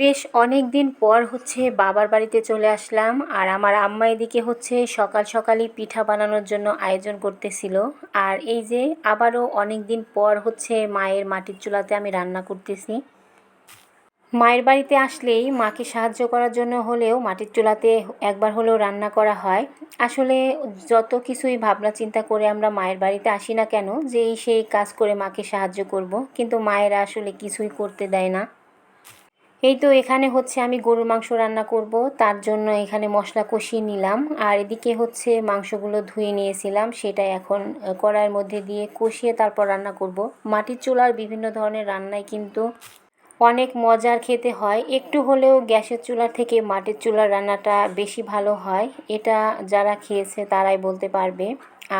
বেশ অনেক দিন পর হচ্ছে বাবার বাড়িতে চলে আসলাম আর আমার আম্মা এদিকে হচ্ছে সকাল সকালই পিঠা বানানোর জন্য আয়োজন করতেছিল। আর এই যে আবারও অনেক দিন পর হচ্ছে মায়ের মাটির চুলাতে আমি রান্না করতেছি। মায়ের বাড়িতে আসলেই মাকে সাহায্য করার জন্য হলেও মাটির চুলাতে একবার হলেও রান্না করা হয়। আসলে যত কিছুই ভাবনা চিন্তা করে আমরা মায়ের বাড়িতে আসি না কেন যে সেই কাজ করে মাকে সাহায্য করব। কিন্তু মায়েরা আসলে কিছুই করতে দেয় না। এই তো এখানে হচ্ছে আমি গরুর মাংস রান্না করব, তার জন্য এখানে মশলা কষিয়ে নিলাম। আর এদিকে হচ্ছে মাংসগুলো ধুয়ে নিয়েছিলাম, সেটা এখন কড়াইয়ের মধ্যে দিয়ে কষিয়ে তারপর রান্না করব। মাটির চুলার বিভিন্ন ধরনের রান্নায় কিন্তু অনেক মজার খেতে হয়। একটু হলেও গ্যাসের চুলার থেকে মাটির চুলার রান্নাটা বেশি ভালো হয়। এটা যারা খেয়েছে তারাই বলতে পারবে।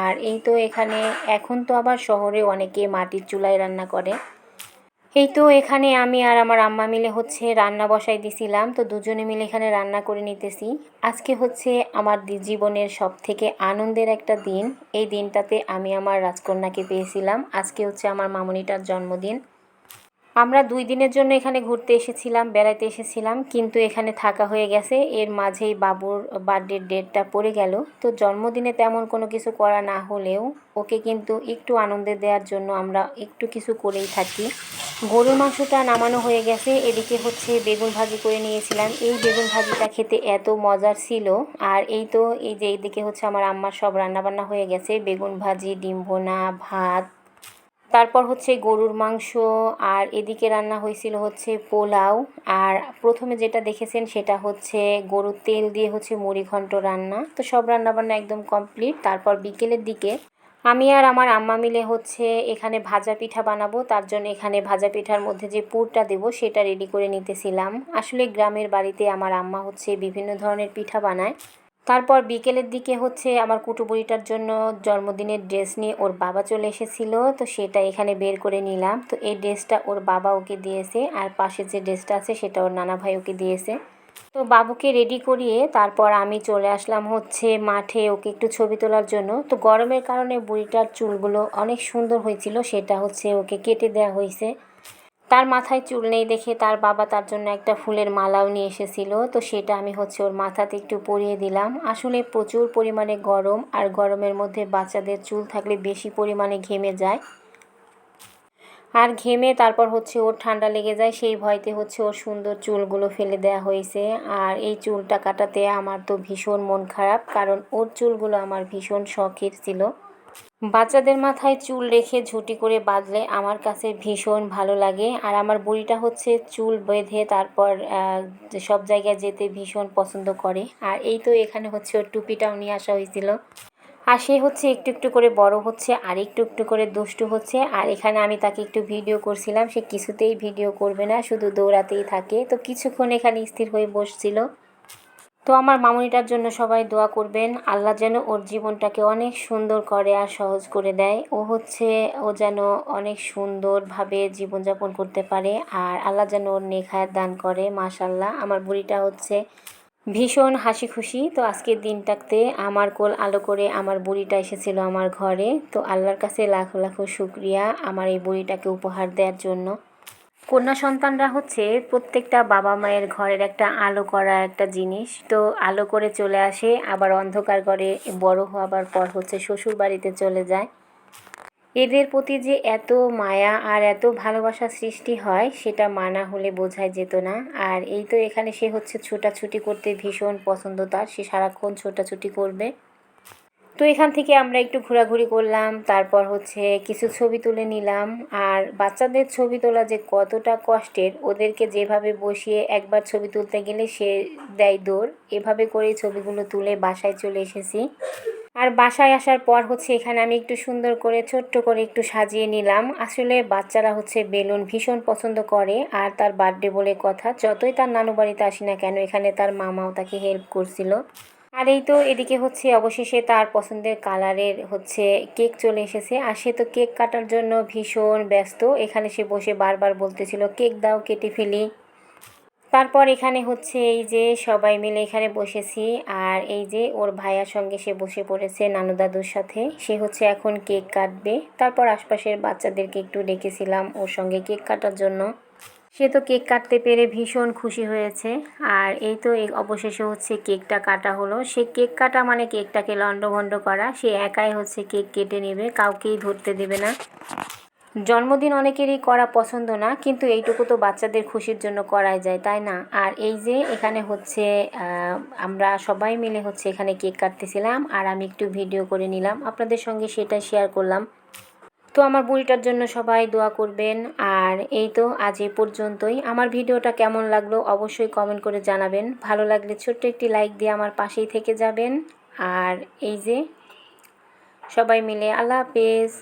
আর এই তো এখানে, এখন তো আবার শহরে অনেকে মাটির চুলায় রান্না করে। এই তো এখানে আমি আর আমার আম্মা মিলে হচ্ছে রান্না বসাই দিছিলাম, তো দুজনে মিলে এখানে রান্না করে নিতেছি। আজকে হচ্ছে আমার জীবনের সব থেকে আনন্দের একটা দিন। এই দিনটাতে আমি আমার রাজকন্যাকে পেয়েছিলাম। আজকে হচ্ছে আমার মামনিটার জন্মদিন। আমরা দুই দিনের জন্য এখানে ঘুরতে এসেছিলাম বেড়াতে এসেছিলাম, কিন্তু এখানে থাকা হয়ে গেছে। এর মাঝেই বাবুর বার্থডের ডেটটা পড়ে গেল। তো জন্মদিনে তেমন কোনো কিছু করা না হলেও ওকে কিন্তু একটু আনন্দ দেওয়ার জন্য আমরা একটু কিছু করেই থাকি। গরুর মাংসটা নামানো হয়ে গেছে, এদিকে হচ্ছে বেগুন ভাজি করে নিয়েছিলাম। এই বেগুন ভাজিটা খেতে এত মজার ছিল, আর এই তো, এই যে এইদিকে হচ্ছে আমার আম্মার সব রান্নাবান্না হয়ে গেছে, বেগুন ভাজি, ডিম ভোনা, ভাত। তারপর হচ্ছে গরুর মাংস, আর এদিকে রান্না হয়েছিল হচ্ছে পোলাও, আর প্রথমে যেটা দেখেছেন সেটা হচ্ছে গরুর তেল দিয়ে হচ্ছে মুড়ি ঘন্ট রান্না। তো সব রান্নাবান্না একদম কমপ্লিট তারপর বিকেলের দিকে আমি আর আমার আম্মা মিলে হচ্ছে এখানে ভাজা পিঠা বানাবো, তার জন্য এখানে ভাজা পিঠার মধ্যে যে পুরটা দেবো সেটা রেডি করে নিতেছিলাম। আসলে গ্রামের বাড়িতে আমার আম্মা হচ্ছে বিভিন্ন ধরনের পিঠা বানায়। তারপর বিকেলের দিকে হচ্ছে আমার কুটুবুড়িটার জন্য জন্মদিনের ড্রেস নিয়ে ওর বাবা চলে এসেছিল, তো সেটা এখানে বের করে নিলাম। তো এই ড্রেসটা ওর বাবা ওকে দিয়েছে, আর পাশে যে ড্রেসটা আছে সেটা ওর নানা ভাই ওকে দিয়েছে। তো বাবুকে রেডি করিয়ে তারপর আমি চলে আসলাম হচ্ছে মাঠে ওকে একটু ছবি তোলার জন্য। তো গরমের কারণে বুড়িটার চুলগুলো অনেক সুন্দর হয়েছিল, সেটা হচ্ছে ওকে কেটে দেওয়া হয়েছে। তার মাথায় চুল নেই দেখে তার বাবা তার জন্য একটা ফুলের মালাও নিয়ে এসেছিল, তো সেটা আমি হচ্ছে ওর মাথাতে একটু পরিয়ে দিলাম। আসলে প্রচুর পরিমাণে গরম আর গরমের মধ্যে বাচ্চাদের চুল থাকলে বেশি পরিমাণে ঘেমে যায়। আর ঘেমে তারপর হচ্ছে ওর ঠান্ডা লেগে যায়, সেই ভয়তে হচ্ছে ওর সুন্দর চুলগুলো ফেলে দেওয়া হয়েছে। আর এই চুলটা কাটাতে আমার তো ভীষণ মন খারাপ, কারণ ওর চুলগুলো আমার ভীষণ শখের ছিল। বাচ্চাদের মাথায় চুল রেখে ঝুঁটি করে বাঁধলে আমার কাছে ভীষণ ভালো লাগে। আর আমার বুড়িটা হচ্ছে চুল বেঁধে তারপর সব জায়গায় যেতে ভীষণ পছন্দ করে। আর এই তো এখানে হচ্ছে ওর টুপিটাও নিয়ে আসা হয়েছিল। আর সে হচ্ছে একটু একটু করে বড় হচ্ছে, আর একটু একটু করে দুষ্টু হচ্ছে। আর এখানে আমি তাকে একটু ভিডিও করছিলাম, সে কিছুতেই ভিডিও করবে না, শুধু দৌড়াতেই থাকে। তো কিছুক্ষণ এখানে স্থির হয়ে বসছিল। তো আমার মামনিটার জন্য সবাই দোয়া করবেন, আল্লাহ যেন ওর জীবনটাকে অনেক সুন্দর করে আর সহজ করে দেয়। ও হচ্ছে, ও যেন অনেক সুন্দরভাবে জীবনযাপন করতে পারে, আর আল্লাহ যেন ওর নেখায়াত দান করে মাশাল্লাহ আমার বুড়িটা হচ্ছে ভীষণ হাসি খুশি। তো আজকের দিনটাতে আমার কোল আলো করে আমার বুড়িটা এসেছিল আমার ঘরে। তো আল্লাহর কাছে লাখো লাখো শুক্রিয়া আমার এই বুড়িটাকে উপহার দেওয়ার জন্য। কন্যা সন্তানরা হচ্ছে প্রত্যেকটা বাবা মায়ের ঘরের একটা আলো করা একটা জিনিস। তো আলো করে চলে আসে, আবার অন্ধকার করে বড় হওয়ার পর হচ্ছে শ্বশুর বাড়িতে চলে যায়। এদের প্রতি যে এত মায়া আর এত ভালোবাসা সৃষ্টি হয়, সেটা মানা হলে বোঝাই যেত না। আর এই তো এখানে সে হচ্ছে ছোটাছুটি করতে ভীষণ পছন্দ তার। সে সারাক্ষণ ছোটাছুটি করবে। তো এখান থেকে আমরা একটু ঘোরাঘুরি করলাম, তারপর হচ্ছে কিছু ছবি তুলে নিলাম। আর বাচ্চাদের ছবি তোলা যে কতটা কষ্টের, ওদেরকে যেভাবে বসিয়ে একবার ছবি তুলতে গেলে সে দেয় দৌড়, এভাবে করেই ছবিগুলো তুলে বাসায় চলে এসেছি। আর বাসায় আসার পর হচ্ছে এখানে আমি একটু সুন্দর করে, ছোট্ট করে একটু সাজিয়ে নিলাম। আসলে বাচ্চারা হচ্ছে বেলুন ভীষণ পছন্দ করে আর তার বার্থডে বলে কথা। যতই তার নানু বাড়িতে আসি না কেন, এখানে তার মামাও তাকে হেল্প করছিল। আর এই তো এদিকে হচ্ছে অবশেষে তার পছন্দের কালারের হচ্ছে কেক চলে এসেছে। আর সে তো কেক কাটার জন্য ভীষণ ব্যস্ত। এখানে সে বসে বারবার বলতেছিল, কেক দাও, কেটে ফেলি। তারপর এখানে হচ্ছে এই যে সবাই মিলে এখানে বসেছি। আর এই যে ওর ভাইয়ার সঙ্গে সে বসে পড়েছে নানু দাদুর সাথে। সে হচ্ছে এখন কেক কাটবে। তারপর আশপাশের বাচ্চাদেরকে একটু ডেকেছিলাম ওর সঙ্গে কেক কাটার জন্য। সে তো কেক কাটতে পেরে ভীষণ খুশি হয়েছে। আর এই তো অবশেষে হচ্ছে কেকটা কাটা হলো। সে কেক কাটা মানে কেকটাকে লণ্ডভণ্ড করা। সে একাই হচ্ছে কেক কেটে নেবে, কাউকেই ধরতে দেবে না। জন্মদিন অনেকেরই করা পছন্দ না, কিন্তু এইটুকু তো বাচ্চাদের খুশির জন্য করাই যায়, তাই না? আর এই যে এখানে হচ্ছে আমরা সবাই মিলে হচ্ছে এখানে কেক কাটতেছিলাম আর আমি একটু ভিডিও করে নিলাম। আপনাদের সঙ্গে সেটা শেয়ার করলাম। তো আমার বুড়িটার জন্য সবাই দোয়া করবেন। আর এই তো আজ এ পর্যন্তই। আমার ভিডিওটা কেমন লাগল অবশ্যই কমেন্ট করে জানাবেন। ভালো লাগলে ছোট্ট একটি লাইক দিয়ে আমার পাশেই থেকে যাবেন। আর এই যে সবাই মিলে আল্লাহ হাফেজ।